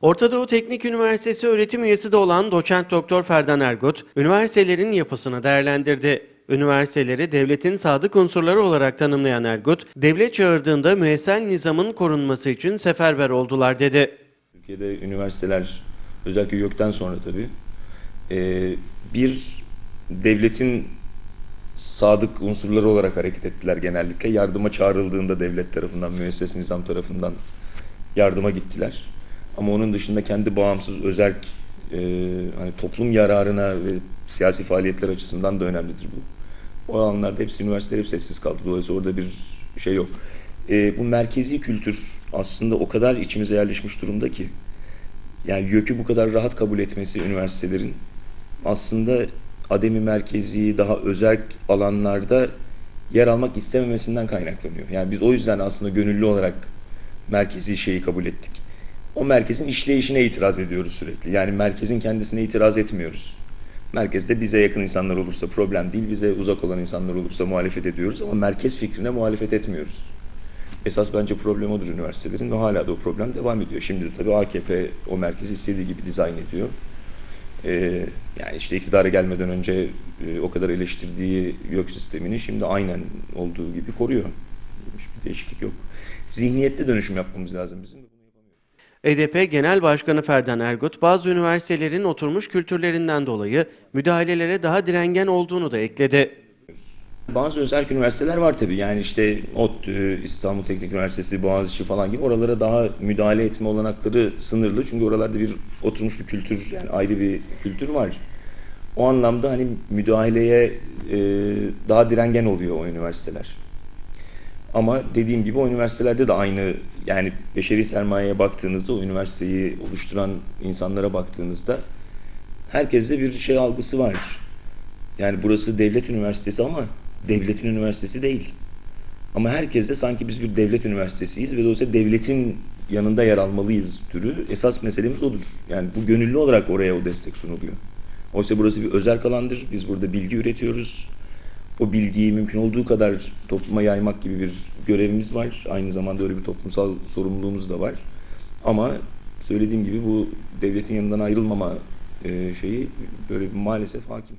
Orta Doğu Teknik Üniversitesi öğretim üyesi de olan doçent doktor Ferdan Ergut, üniversitelerin yapısını değerlendirdi. Üniversiteleri devletin sadık unsurları olarak tanımlayan Ergut, devlet çağırdığında müessel nizamın korunması için seferber oldular dedi. Türkiye'de üniversiteler özellikle YÖK'ten sonra tabii e, bir devletin sadık unsurları olarak hareket ettiler genellikle. Yardıma çağrıldığında devlet tarafından, müesses nizam tarafından yardıma gittiler. Ama onun dışında kendi bağımsız, özerk, e, hani toplum yararına ve siyasi faaliyetler açısından da önemlidir bu. O alanlarda hepsi üniversiteler hep sessiz kaldı. Dolayısıyla orada bir şey yok. E, bu merkezi kültür aslında o kadar içimize yerleşmiş durumda ki yani YÖK'ü bu kadar rahat kabul etmesi üniversitelerin aslında ademi merkezi daha özerk alanlarda yer almak istememesinden kaynaklanıyor. Yani biz o yüzden aslında gönüllü olarak merkezi şeyi kabul ettik. O merkezin işleyişine itiraz ediyoruz sürekli. Yani merkezin kendisine itiraz etmiyoruz. Merkezde bize yakın insanlar olursa problem değil, bize uzak olan insanlar olursa muhalefet ediyoruz ama merkez fikrine muhalefet etmiyoruz. Esas bence problem odur üniversitelerin ve hala da o problem devam ediyor. Şimdi de tabii AKP o merkezi istediği gibi dizayn ediyor. Ee, yani işte iktidara gelmeden önce e, o kadar eleştirdiği YÖK sistemini şimdi aynen olduğu gibi koruyor. Hiçbir değişiklik yok. Zihniyette dönüşüm yapmamız lazım bizim. EDP Genel Başkanı Ferdan Ergut, bazı üniversitelerin oturmuş kültürlerinden dolayı müdahalelere daha direngen olduğunu da ekledi. Bazı özel üniversiteler var tabii. Yani işte ODTÜ, İstanbul Teknik Üniversitesi, Boğaziçi falan gibi oralara daha müdahale etme olanakları sınırlı. Çünkü oralarda bir oturmuş bir kültür, yani ayrı bir kültür var. O anlamda hani müdahaleye e, daha direngen oluyor o üniversiteler. Ama dediğim gibi o üniversitelerde de aynı yani beşeri sermayeye baktığınızda o üniversiteyi oluşturan insanlara baktığınızda herkeste bir şey algısı var. Yani burası devlet üniversitesi ama devletin üniversitesi değil. Ama herkes de sanki biz bir devlet üniversitesiyiz ve dolayısıyla devletin yanında yer almalıyız türü. Esas meselemiz odur. Yani bu gönüllü olarak oraya o destek sunuluyor. Oysa burası bir özel alandır. Biz burada bilgi üretiyoruz. O bilgiyi mümkün olduğu kadar topluma yaymak gibi bir görevimiz var. Aynı zamanda öyle bir toplumsal sorumluluğumuz da var. Ama söylediğim gibi bu devletin yanından ayrılmama e, şeyi böyle bir maalesef hakim.